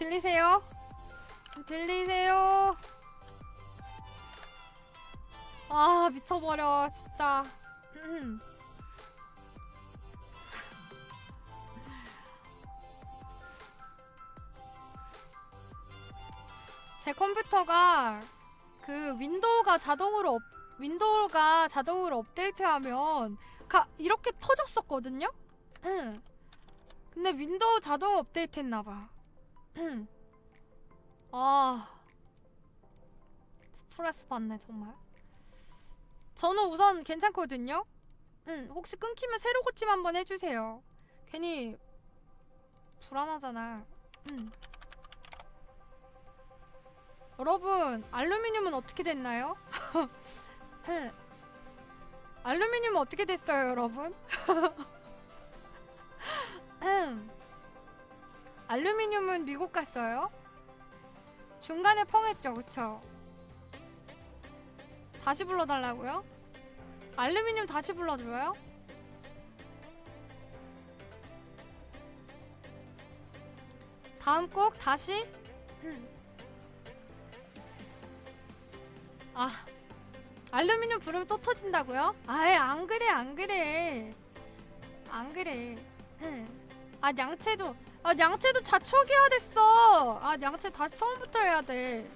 들리세요? 들리세요? 아 미쳐버려 진짜 제 컴퓨터가 그 윈도우가 자동으로 업, 윈도우가 자동으로 업데이트하면 가, 이렇게 터졌었거든요? 응. 근데 윈도우 자동 업데이트 했나봐. 응. 아. 스트레스 받네, 정말. 저는 우선 괜찮거든요? 응. 혹시 끊기면 새로 고침 한번 해주세요. 괜히 불안하잖아. 응. 여러분, 알루미늄은 어떻게 됐나요? 응. 알루미늄은 어떻게 됐어요, 여러분? 알루미늄은 미국 갔어요? 중간에 펑했죠, 그쵸? 다시 불러달라고요? 알루미늄 다시 불러줘요? 다음 곡 다시? 음. 아, 알루미늄 부르면 또 터진다고요? 아예 안 그래, 안 그래. 안 그래. 응. 아 양채도 아 양채도 다 초기화 됐어. 아 양채 다시 처음부터 해야 돼.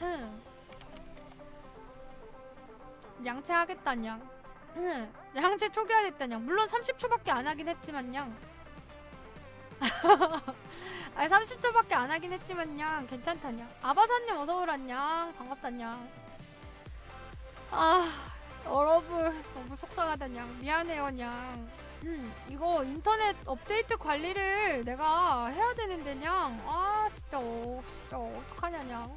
응. 양채 하겠다냥. 응. 양채 초기화 됐다냥. 물론 30초밖에 안 하긴 했지만냥. 아 30초밖에 안 하긴 했지만냥 괜찮다냥. 아바사님 어서 오란냥. 반갑다냥. 아 여러분 너무 속상하다냥. 미안해요냥. 음, 이거 인터넷 업데이트 관리를 내가 해야 되는데 냥 아 진짜 어, 진짜 어떡하냐 냥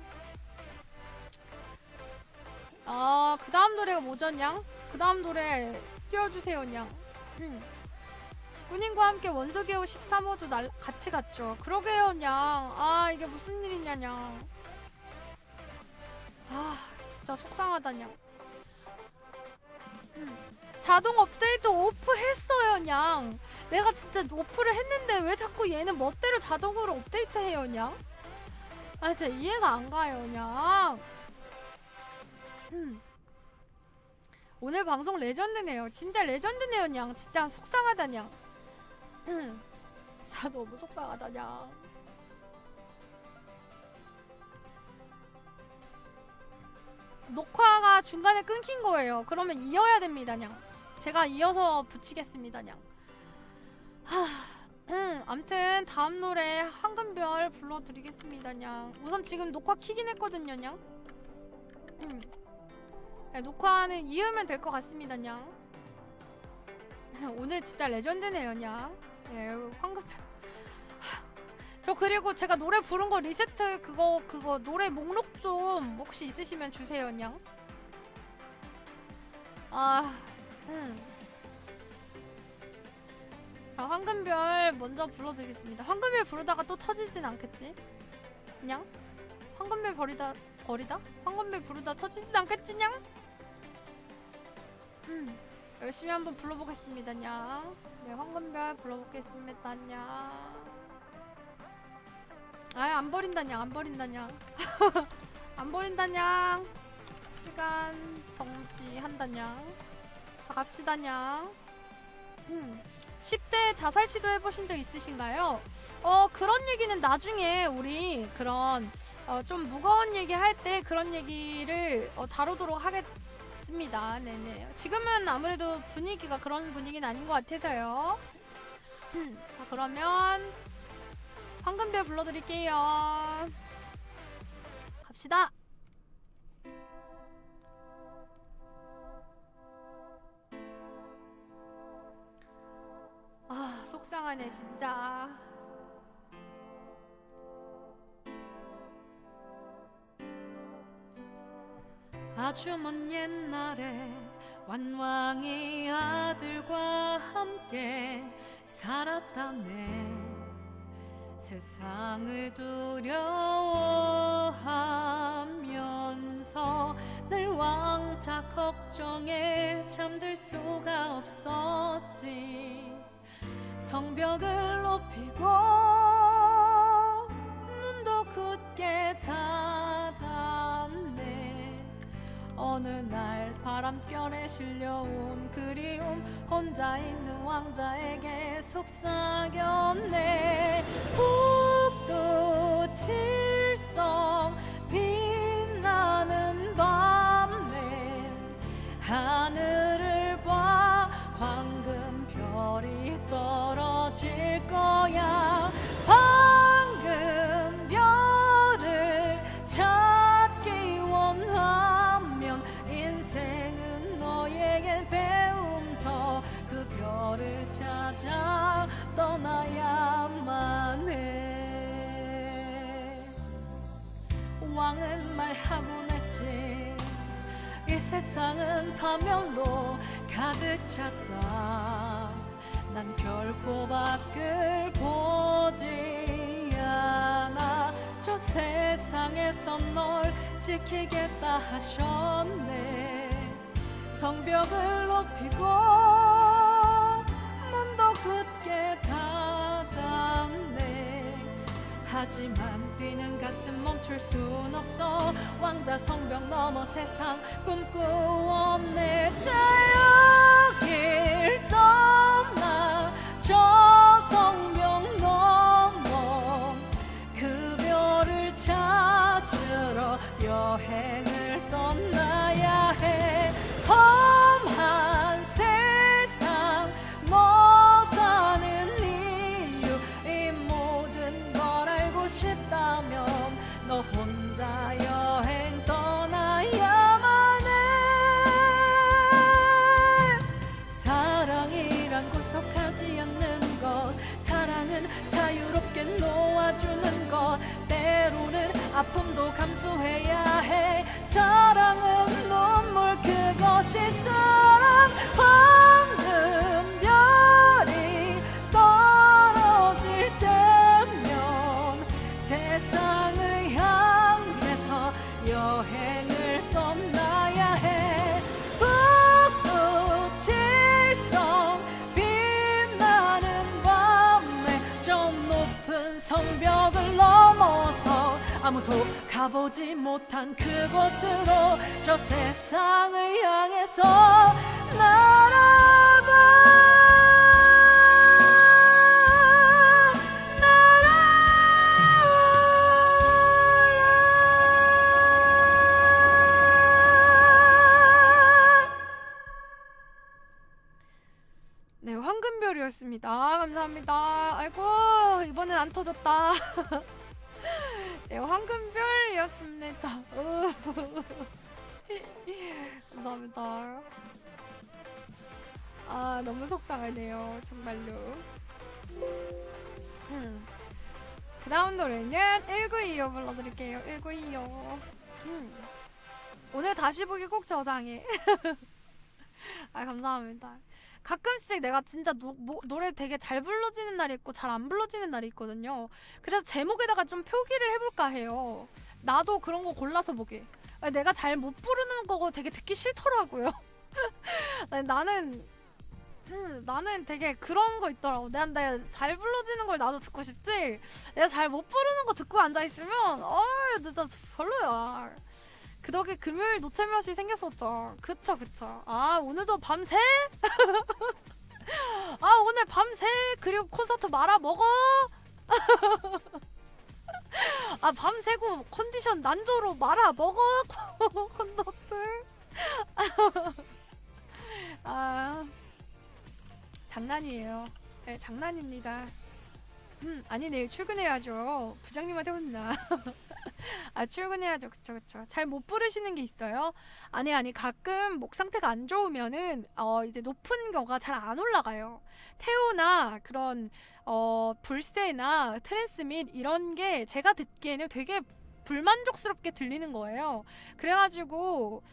아 그 다음 노래가 뭐죠 냥 그 다음 노래 띄워주세요 냥 음. 군인과 함께 원소개호 13호도 날 같이 갔죠. 그러게요 냥 아 이게 무슨 일이냐 냥 아 진짜 속상하다 냥 음. 자동 업데이트 오프 했어요, 냥. 내가 진짜 오프를 했는데 왜 자꾸 얘는 멋대로 자동으로 업데이트 해요, 냥? 아, 진짜 이해가 안 가요, 냥. 음. 오늘 방송 레전드네요. 진짜 레전드네요, 냥. 진짜 속상하다, 냥. 음. 진짜 너무 속상하다, 냥. 녹화가 중간에 끊긴 거예요. 그러면 이어야 됩니다, 냥. 제가 이어서 붙이겠습니다, 냥. 하, 음, 암튼 다음 노래 황금별 불러드리겠습니다, 냥. 우선 지금 녹화 키긴 했거든요, 냥. 음. 네, 녹화는 이으면 될 것 같습니다, 냥. 오늘 진짜 레전드네요, 냥. 예, 황금별. 저 그리고 제가 노래 부른 거 리세트 그거 그거 노래 목록 좀 혹시 있으시면 주세요, 냥. 아, 음. 자, 황금별 먼저 불러드리겠습니다. 황금별 부르다가 또 터지진 않겠지? 냥? 황금별 버리다 버리다? 황금별 부르다 터지진 않겠지, 냥? 음, 열심히 한번 불러보겠습니다, 냥. 네, 황금별 불러보겠습니다, 냥. 아예 안 버린다 냥 안 버린다 냥 안 버린다 냥 시간 정지한다 냥 자 갑시다냥 음. 10대 자살 시도 해보신 적 있으신가요? 어 그런 얘기는 나중에 우리 그런 어, 좀 무거운 얘기 할 때 그런 얘기를 어, 다루도록 하겠습니다 네네 지금은 아무래도 분위기가 그런 분위기는 아닌 것 같아서요 음, 자 그러면 황금별 불러드릴게요. 갑시다. 아, 속상하네, 진짜. 아주 먼 옛날에 완왕의 아들과 함께 살았다네 세상을 두려워하면서 늘 왕자 걱정에 잠들 수가 없었지 성벽을 높이고 눈도 굳게 닫았네. 어느 날 바람결에 실려온 그리움 혼자 있는 왕자에게 속삭였네. 북도 칠성 빛나는 밤에 하늘 떨어질 거야. 황금 별을 찾기 원하면 인생은 너에게 배움터. 그 별을 찾아 떠나야만 해. 왕은 말하곤 했지. 이 세상은 파멸로 가득 찼다 밖을 보지 않아. 저 세상에선 널 지키겠다 하셨네. 성벽을 높이고 문도 굳게 닫았네. 하지만 뛰는 가슴 멈출 순 없어. 왕자 성벽 넘어 세상 꿈꾸었네. 자유 여행을 떠나야 해 아픔도 감수해야 해. 사랑은 눈물 그것이 사랑 아무도 가보지 못한 그곳으로 저 세상을 향해서 날아봐 날아라 네, 황금별이었습니다. 감사합니다. 아이고, 이번엔 안 터졌다. 네, 황금별이었습니다. 으. 감사합니다. 아, 너무 속상하네요. 정말로. 음. 그 다음 노래는 1925 불러드릴게요. 1925. 음. 오늘 다시 보기 꼭 저장해. 아, 감사합니다. 가끔씩 내가 진짜 노, 뭐, 노래 되게 잘 불러지는 날이 있고 잘 안 불러지는 날이 있거든요. 그래서 제목에다가 좀 표기를 해볼까 해요. 나도 그런 거 골라서 보게. 내가 잘 못 부르는 거고 되게 듣기 싫더라고요. 나는 음, 나는 되게 그런 거 있더라고. 내가, 내가 잘 불러지는 걸 나도 듣고 싶지. 내가 잘 못 부르는 거 듣고 앉아 있으면 어, 진짜 별로야. 그 덕에 금요일 노체몇이 생겼었죠. 그쵸, 그쵸. 아, 오늘도 밤새? 아, 오늘 밤새? 그리고 콘서트 말아 먹어? 아, 밤새고 컨디션 난조로 말아 먹어? 콘서트? 아, 장난이에요. 네, 장난입니다. 음, 아니, 내일 출근해야죠. 부장님한테 혼나. 아 출근해야죠. 그쵸 그쵸. 잘 못 부르시는 게 있어요? 아니 아니 가끔 목 상태가 안 좋으면은 어 이제 높은 거가 잘 안 올라가요. 테오나 그런 어 불세나 트랜스밋 이런 게 제가 듣기에는 되게 불만족스럽게 들리는 거예요. 그래가지고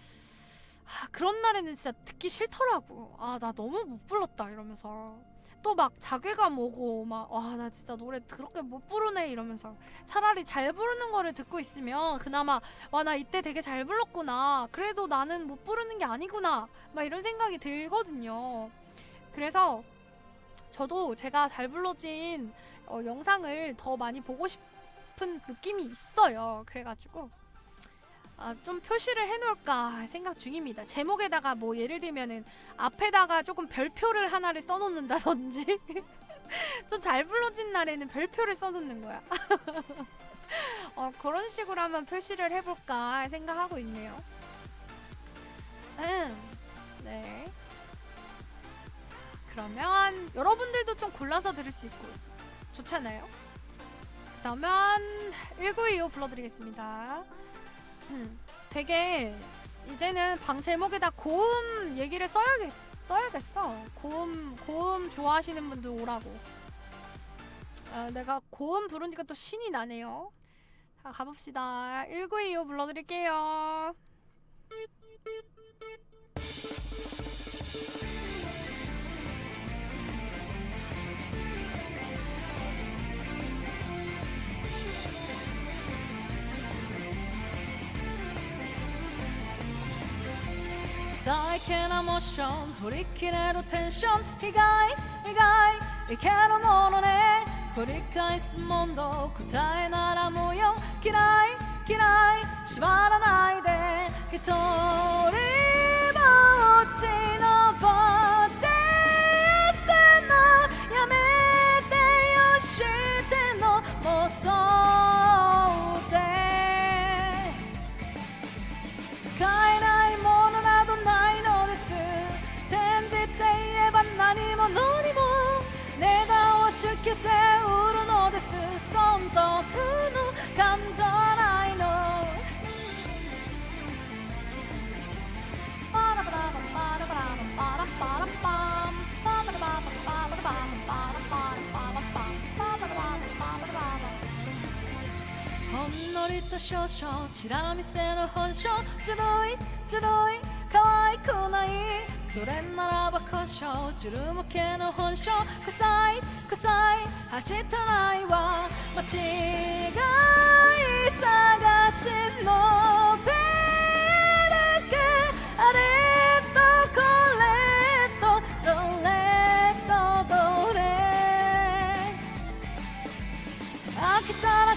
아, 그런 날에는 진짜 듣기 싫더라고. 아 나 너무 못 불렀다 이러면서 또 막 자괴감 오고 막 와 나 진짜 노래 그렇게 못 부르네. 이러면서 차라리 잘 부르는 거를 듣고 있으면 그나마 와 나 이때 되게 잘 불렀구나. 그래도 나는 못 부르는 게 아니구나. 막 이런 생각이 들거든요. 그래서 저도 제가 잘 불러진 어, 영상을 더 많이 보고 싶은 느낌이 있어요. 그래가지고 아, 좀 표시를 해놓을까 생각 중입니다. 제목에다가 뭐 예를 들면은 앞에다가 조금 별표를 하나를 써놓는다든지 좀 잘 불러진 날에는 별표를 써놓는 거야. 어, 그런 식으로 한번 표시를 해볼까 생각하고 있네요. 음, 네. 그러면 여러분들도 좀 골라서 들을 수 있고 좋잖아요. 그러면 1925 불러드리겠습니다. 음, 되게 이제는 방 제목에다 고음 얘기를 써야겠, 써야겠어. 고음, 고음 좋아하시는 분들 오라고. 아, 내가 고음 부르니까 또 신이 나네요. 자, 가봅시다. 1925 불러드릴게요. 大気なモーション振り切れるテンション。意外意外いけるものね。繰り返す問答答えなら無用嫌い嫌い縛らないで。一人ぼっちのぼっち捨てのやめてよしての。妄想けて売るのです。損得の感情ないの。パラパラパラパラパラパラパンパラパラパラパラパラパンパラパラパラパラパラパラパラパラパラパラパラパラパラパラパラパラパラパララそれならば故障ずる向けの本性臭い臭い走ったないわ。間違い探しのべるけあれとこれとそれとどれ。飽きたら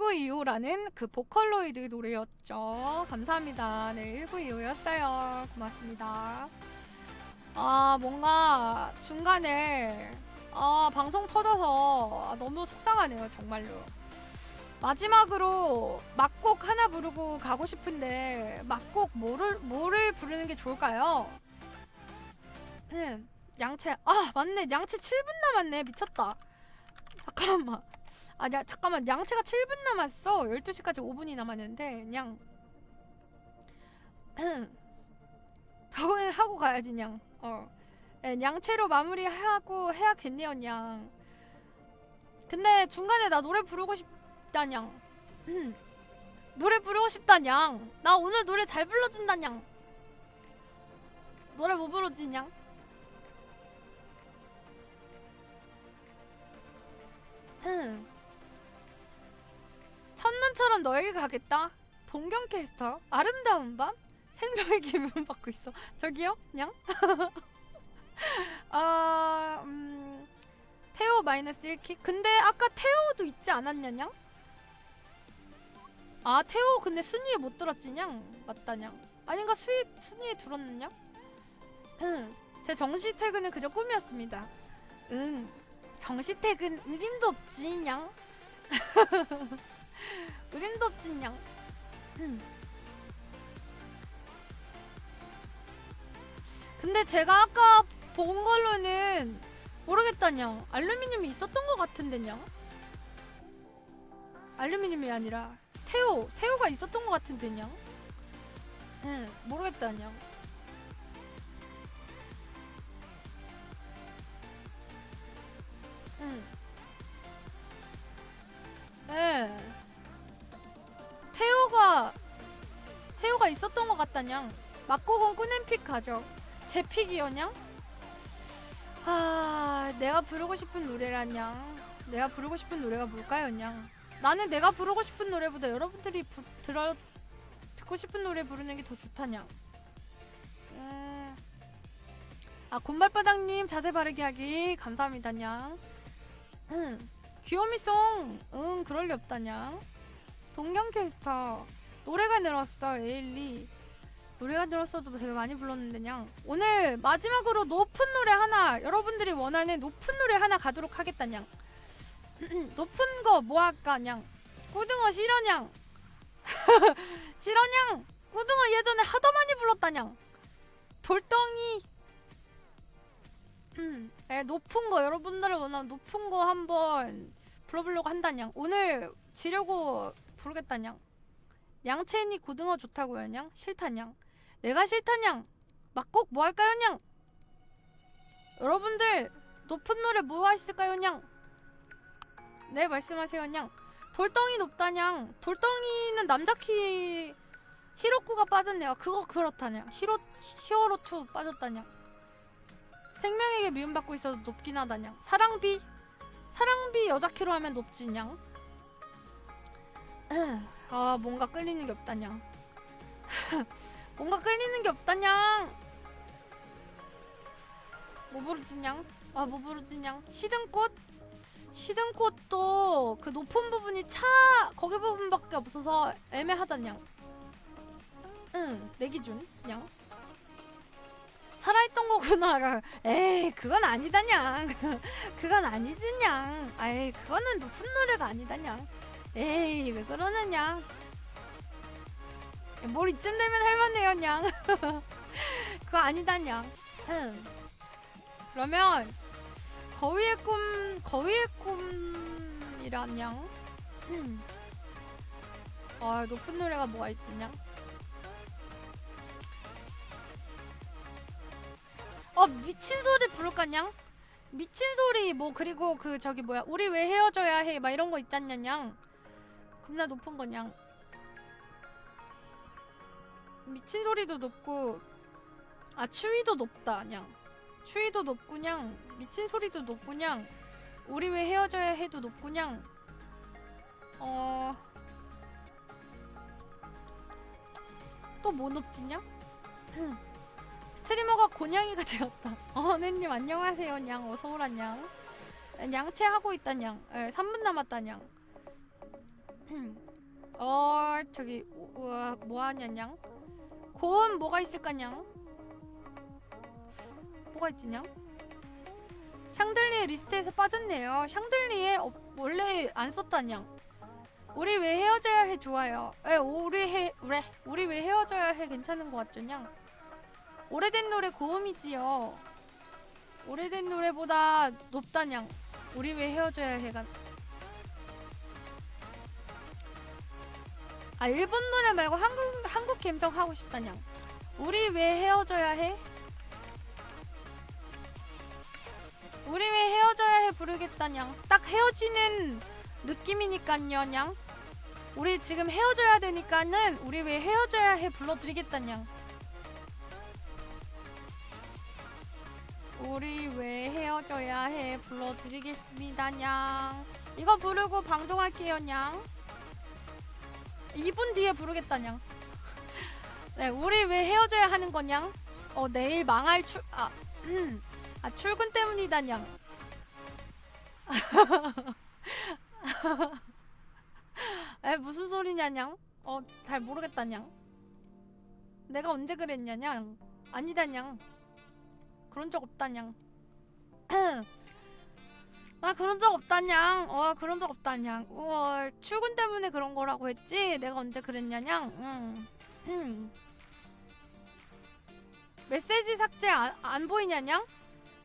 1925라는 그 보컬로이드 노래였죠. 감사합니다. 네, 1925였어요. 고맙습니다. 아, 뭔가 중간에 아, 방송 터져서 아, 너무 속상하네요, 정말로. 마지막으로 막곡 하나 부르고 가고 싶은데 막곡 뭐를 뭐를 부르는 게 좋을까요? 음, 양채 아 맞네 양채 7분 남았네 미쳤다 잠깐만 아 야 잠깐만. 양채가 7분 남았어. 12시까지 5분이 남았는데 그냥 저거는 하고 가야지 그냥. 어. 예, 양채로 마무리하고 해야겠네요 그냥. 근데 중간에 나 노래 부르고 싶다냥. 음. 노래 부르고 싶다냥. 나 오늘 노래 잘 불러준다냥. 노래 뭐 부르지냥 바람처럼 너에게 가겠다. 동경 캐스터 아름다운 밤 생명의 기분 받고 있어. 저기요, 냥. 아, 음, 테오 마이너스 1킥. 근데 아까 테오도 있지 않았냐, 냥? 아, 테오 근데 순위에 못 들었지, 냥? 맞다, 냥. 아닌가 수위, 순위에 들었느냐? 제 정시 퇴근은 그저 꿈이었습니다. 응, 정시 퇴근 의림도 없지, 냥. 의림도 없지, 냥. 근데 제가 아까 본 걸로는 모르겠다냥 알루미늄이 있었던 것 같은데냥 알루미늄이 아니라 태오 태오가 있었던 것 같은데냥 응 모르겠다냥 다냥. 막고공 꾸냄픽 가죠. 제 픽이요냥? 아 내가 부르고 싶은 노래라냥 내가 부르고 싶은 노래가 뭘까요냥? 나는 내가 부르고 싶은 노래보다 여러분들이 부, 들어 듣고 싶은 노래 부르는 게 더 좋다냥. 음. 아 곰발바닥님 자세 바르게 하기 감사합니다냥. 음. 귀요미송. 응 그럴 리 없다냥. 동경캐스터. 노래가 늘었어 에일리 노래가 늘었어도 되게 많이 불렀는데 냥 오늘 마지막으로 높은 노래 하나 여러분들이 원하는 높은 노래 하나 가도록 하겠다 냥. 높은 거 뭐 할까 냥. 고등어 싫어냥. 싫어냥. 고등어 예전에 하도 많이 불렀다 냥. 돌덩이. 음, 네, 높은 거. 여러분들을 원하는 높은 거 한번 불러보려고 한다냥. 오늘 지려고 부르겠다냥. 양채니 고등어 좋다고요 냥? 싫다냥 내가 싫다냥 막곡 뭐 할까요 냥 여러분들 높은 노래 뭐 하실까요 냥 네 말씀하세요 냥 돌덩이 높다냥 돌덩이는 남자 키 히로쿠가 빠졌네요. 그거 그렇다냥 히로 히어로2 빠졌다냥 생명에게 미움받고 있어도 높긴 하다냥 사랑비? 사랑비 여자 키로 하면 높지냥 아 뭔가 끌리는 게 없다냥 뭔가 끌리는 게 없다냥 뭐 부르지냥 아뭐 부르지냥 시든꽃? 시든꽃도 그 높은 부분이 차 거기 부분밖에 없어서 애매하다냥 응내 기준 냥 살아있던 거구나. 에이 그건 아니다냥 그건 아니지냥 아이 그거는 높은 노래가 아니다냥 에이 왜 그러느냐 뭘 이쯤 되면 할만해요 냥. 그거 아니다 냥. 흠. 그러면 거위의 꿈 거위의 꿈이란 냥? 흠. 아 높은 노래가 뭐가 있지 냥? 어 미친 소리 부를까 냥? 미친 소리 뭐 그리고 그 저기 뭐야 우리 왜 헤어져야 해 막 이런 거 있잖냐 냥? 겁나 높은 거냥 미친 소리도 높고 아 추위도 높다 냥. 추위도 높구냥. 미친 소리도 높구냥. 우리 왜 헤어져야 해도 높구냥. 어... 또 뭐 높지냐? 스트리머가 곤양이가 되었다. 어 네님 안녕하세요 냥. 어서 오라 냥. 양채 하고 있다 냥. 예, 3분 남았다 냥. 어 저기 우와 뭐하냐 냥 고음 뭐가 있을까냥 뭐가 있지냥 샹들리에 리스트에서 빠졌네요. 샹들리에 어, 원래 안 썼다냥 우리 왜 헤어져야 해 좋아요? 에 우리 해 그래 우리 왜 헤어져야 해 괜찮은 것 같죠냥 오래된 노래 고음이지요. 오래된 노래보다 높다냥 우리 왜 헤어져야 해가 아 일본 노래 말고 한국 한국 감성 하고 싶다냥. 우리 왜 헤어져야 해? 우리 왜 헤어져야 해 부르겠다냥. 딱 헤어지는 느낌이니까요, 냥. 우리 지금 헤어져야 되니까는 우리 왜 헤어져야 해 불러드리겠다냥. 우리 왜 헤어져야 해 불러드리겠습니다, 냥. 이거 부르고 방송할게요, 냥. 2분 뒤에 부르겠다냥. 네, 우리 왜 헤어져야 하는 거냥? 어, 내일 망할 출, 아, 음, 아, 출근 때문이다냥. 에, 무슨 소리냐냥? 어, 잘 모르겠다냥. 내가 언제 그랬냐냥? 아니다냥. 그런 적 없다냥. 나 그런 적 없다냥. 어, 그런 적 없다냥. 우와, 출근 때문에 그런 거라고 했지? 내가 언제 그랬냐냥? 응. 응. 메시지 삭제 안, 안 보이냐냥?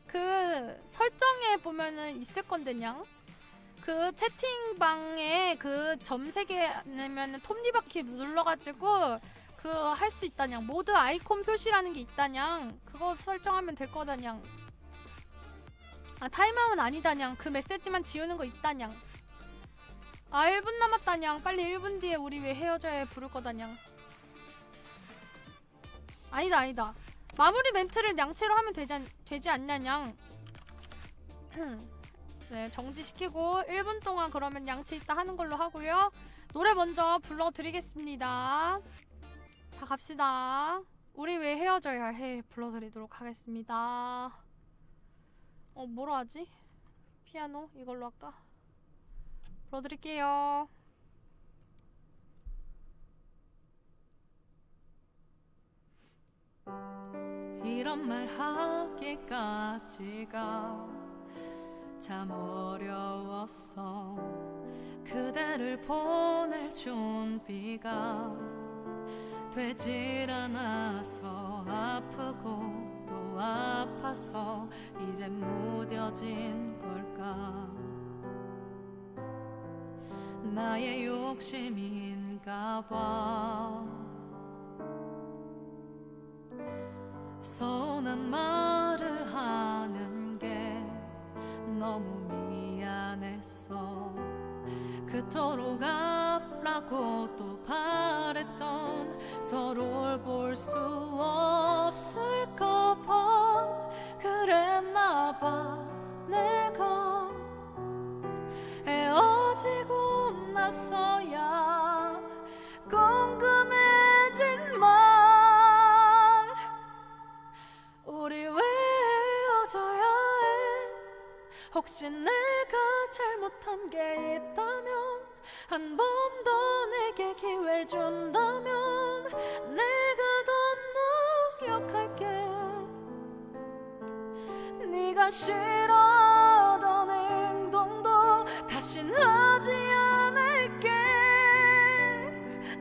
그 설정에 보면은 있을 건데냥? 그 채팅방에 그 점 세 개 내면은 톱니바퀴 눌러가지고 그 할 수 있다냥 모드 아이콘 표시라는 게 있다냥 그거 설정하면 될 거다냥 아 타임아웃 아니다냥. 그 메시지만 지우는 거 있다냥. 아 1분 남았다냥. 빨리 1분 뒤에 우리 왜 헤어져야 해 부를 거다냥. 아니다 아니다. 마무리 멘트를 양채로 하면 되지, 않, 되지 않냐냥. 네 정지시키고 1분 동안 그러면 양채 있다 하는 걸로 하고요. 노래 먼저 불러드리겠습니다. 자 갑시다. 우리 왜 헤어져야 해? 불러드리도록 하겠습니다 어 뭐로 하지? 피아노 이걸로 할까? 불러드릴게요 이런 말 하기까지가 참 어려웠어 그대를 보낼 준비가 되질 않아서 아프고 또 아파서 이제 무뎌진 걸까? 나의 욕심인가 봐. 서운한 말을 하는 게 너무 미안했어 그토록 아프라고 또 바랬던 서로를 볼 수 없을까 봐. 그랬나 봐 내가. 헤어지고 나서야 궁금해진 말. 우리 왜 헤어져야 해. 혹시 내가 잘못한 게 있다면 한 번 더 내게 기회를 준다면 내가 더 노력할게. 네가 싫어하던 행동도 다신 하지 않을게.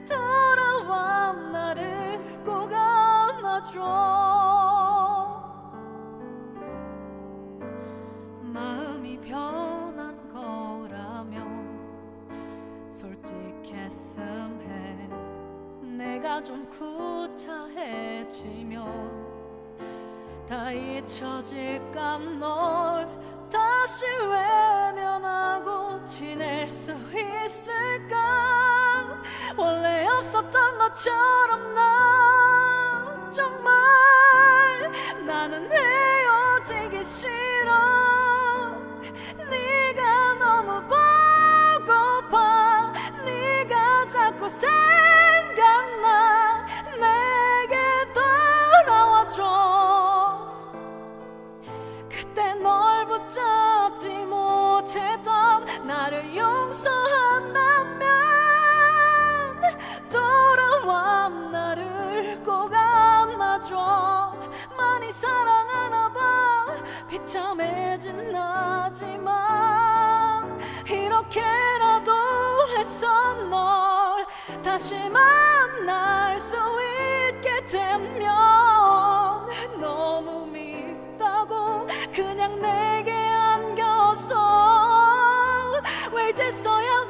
돌아와 나를 꼭 안아줘 내가 좀 구차해지면 다 잊혀질까 널 다시 외면하고 지낼 수 있을까? 원래 없었던 것처럼 나 정말 나는 헤어지기 싫어 비참해진 나지만 이렇게라도 했어 널 다시 만날 수 있게 되면 너무 밉다고 그냥 내게 안겼어 왜 이제서야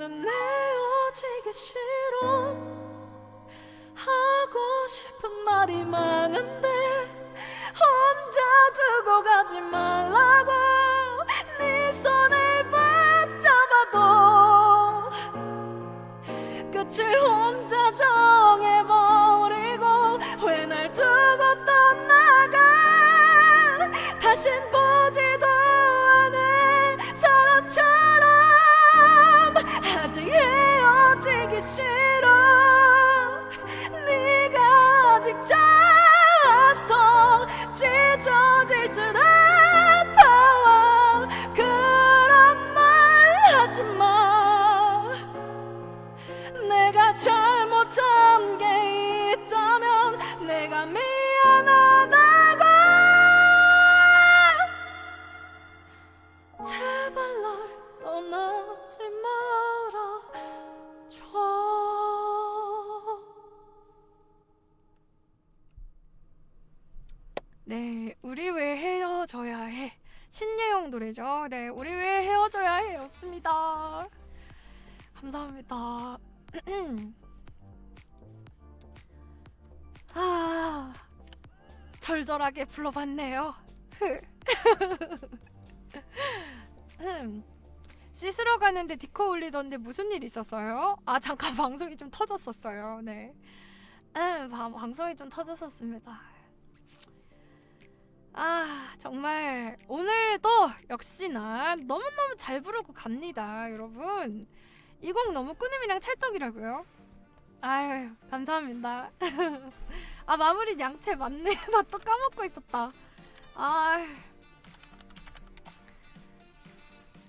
나는 내어지기 싫어. 하고 싶은 말이 많은데 혼자 두고 가지 말라고. 네 손을 붙잡아도 끝을 혼자 정해버리고 왜 날 두고 떠나가. 다신 절절하게 불러봤네요. 음, 씻으러 가는데 디코 올리던데 무슨 일 있었어요? 아 잠깐 방송이 좀 터졌었어요. 네, 음, 바- 방송이 좀 터졌었습니다. 아 정말 오늘도 역시나 너무너무 잘 부르고 갑니다 여러분 이 곡 너무 꾸님이랑 찰떡이라고요 아유 감사합니다 아 마무리 양채 맞네 나 또 까먹고 있었다 아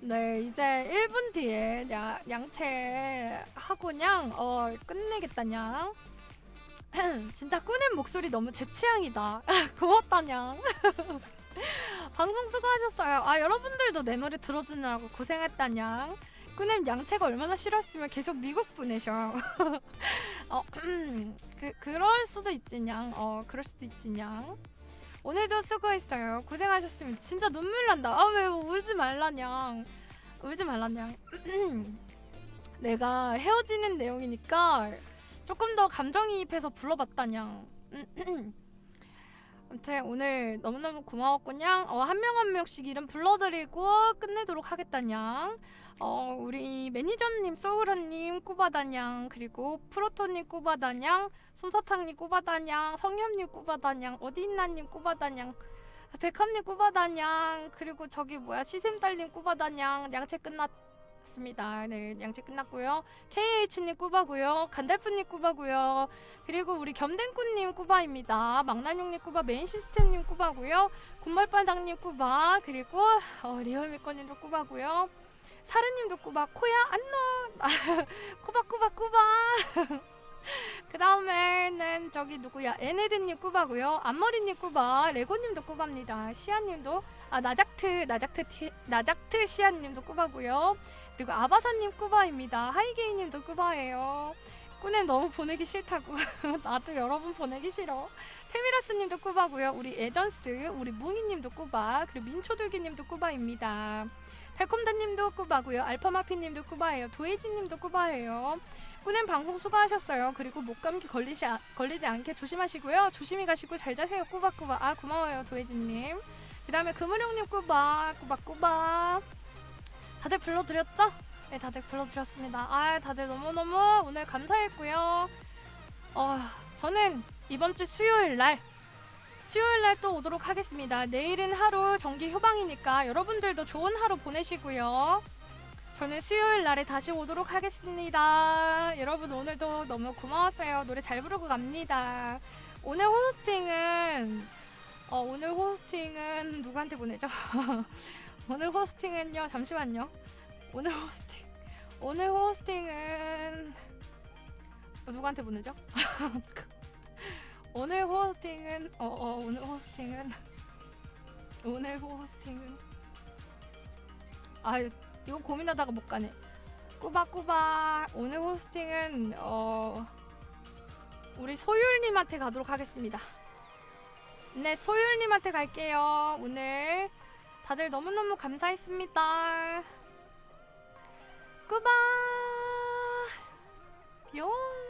네, 이제 1분 뒤에 야, 양채 하고냥 어 끝내겠다냥. 진짜 꾸는 목소리 너무 제 취향이다. 고맙다냥. 방송 수고하셨어요. 아 여러분들도 내 노래 들어주느라고 고생했다냥. 꾸님 양채가 얼마나 싫었으면 계속 미국 보내셔. 어, 그 그럴 수도 있지냥. 어 그럴 수도 있지냥. 오늘도 수고했어요. 고생하셨으면 진짜 눈물 난다. 아 왜 울지 말라냥. 울지 말라냥. 내가 헤어지는 내용이니까 조금 더 감정이입해서 불러봤다냥. 아무튼 오늘 너무너무 고마웠고냥 어, 한 명 한 명씩 이름 불러드리고 끝내도록 하겠다냥. 어, 우리 매니저님 소울언님 꾸바다냥 그리고 프로토님 꾸바다냥 솜사탕님 꾸바다냥 성현님 꾸바다냥 어디있나님 꾸바다냥 백합님 꾸바다냥 그리고 저기 뭐야 시샘달님 꾸바다냥 양채 끝났 습니다. 네 양채 끝났고요. KH님 꾸바고요. 간달프님 꾸바고요. 그리고 우리 겸댕꾸님 꾸바입니다. 망나뇽님 꾸바 메인 시스템님 꾸바고요. 군말바닥님 꾸바 그리고 어, 리얼미꺼님도 꾸바고요. 사르님도 꾸바 코야 안녕 꾸바 꾸바 꾸바 그 다음에는 저기 누구야 에네드님 꾸바고요 앞머리님 꾸바 레고님도 꾸바입니다 시아님도 아 나작트 나작트 티, 나작트 시아님도 꾸바고요 그리고 아바사님 꾸바입니다. 하이게이님도 꾸바예요. 꾸냄 너무 보내기 싫다고. 나도 여러분 보내기 싫어. 테미라스님도 꾸바고요. 우리 에전스 우리 뭉이님도 꾸바 그리고 민초들기님도 꾸바입니다. 달콤다님도 꾸바고요. 알파마피님도 꾸바예요. 도혜진님도 꾸바예요. 꾸냄 방송 수고하셨어요. 그리고 목감기 걸리지, 아- 걸리지 않게 조심하시고요. 조심히 가시고 잘 자세요. 꾸바꾸바. 아 고마워요 도혜진님. 그 다음에 금은영님 꾸바 꾸바 꾸바 다들 불러드렸죠? 네 다들 불러드렸습니다 아 다들 너무너무 오늘 감사했고요 어 저는 이번 주 수요일 날 수요일 날 또 오도록 하겠습니다. 내일은 하루 정기 휴방이니까 여러분들도 좋은 하루 보내시고요. 저는 수요일 날에 다시 오도록 하겠습니다. 여러분 오늘도 너무 고마웠어요. 노래 잘 부르고 갑니다. 오늘 호스팅은 어, 오늘 호스팅은 누구한테 보내죠? 오늘 호스팅은요. 잠시만요. 오늘 호스팅 오늘 호스팅은 어, 누구한테 보내죠? 오늘 호스팅은 어, 어 오늘 호스팅은 오늘 호스팅은 아 이거 고민하다가 못 가네 꾸바꾸바 오늘 호스팅은 어 우리 소율님한테 가도록 하겠습니다 네 소율님한테 갈게요 오늘 다들 너무너무 감사했습니다. 꾸바! 뿅!